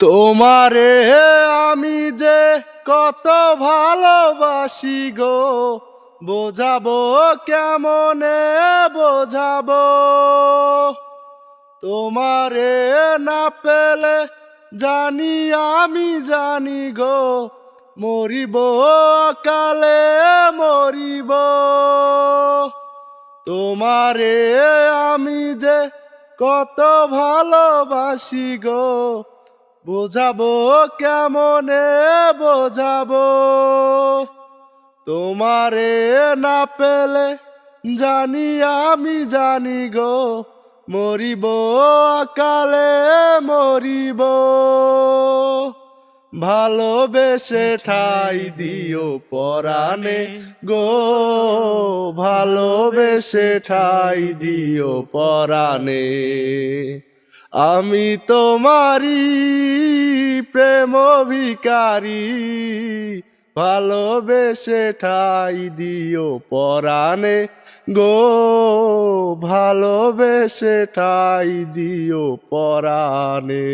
তোমারে আমি যে কত ভালোবাসি গো, বোঝাবো কেমনে বোঝাবো? তোমারে না পেলে জানি আমি জানি গো, মরিব কালে মরিব। তোমারে আমি যে কত ভালোবাসি গো বোঝাবো কেমনে বোঝাবো? তোমারে না পেলে জানি আমি জানি গো, মরিব কালে মরিব। ভালোবেসে ঠাই দিও পরাণে গো, ভালোবেসে ঠাই দিও পরাণে। আমি তোমারি প্রেম ভিকারি ভালোবেসে ঠাই দিও পরাণে। গো ভালোবেসে ঠাই দিও পরাণে।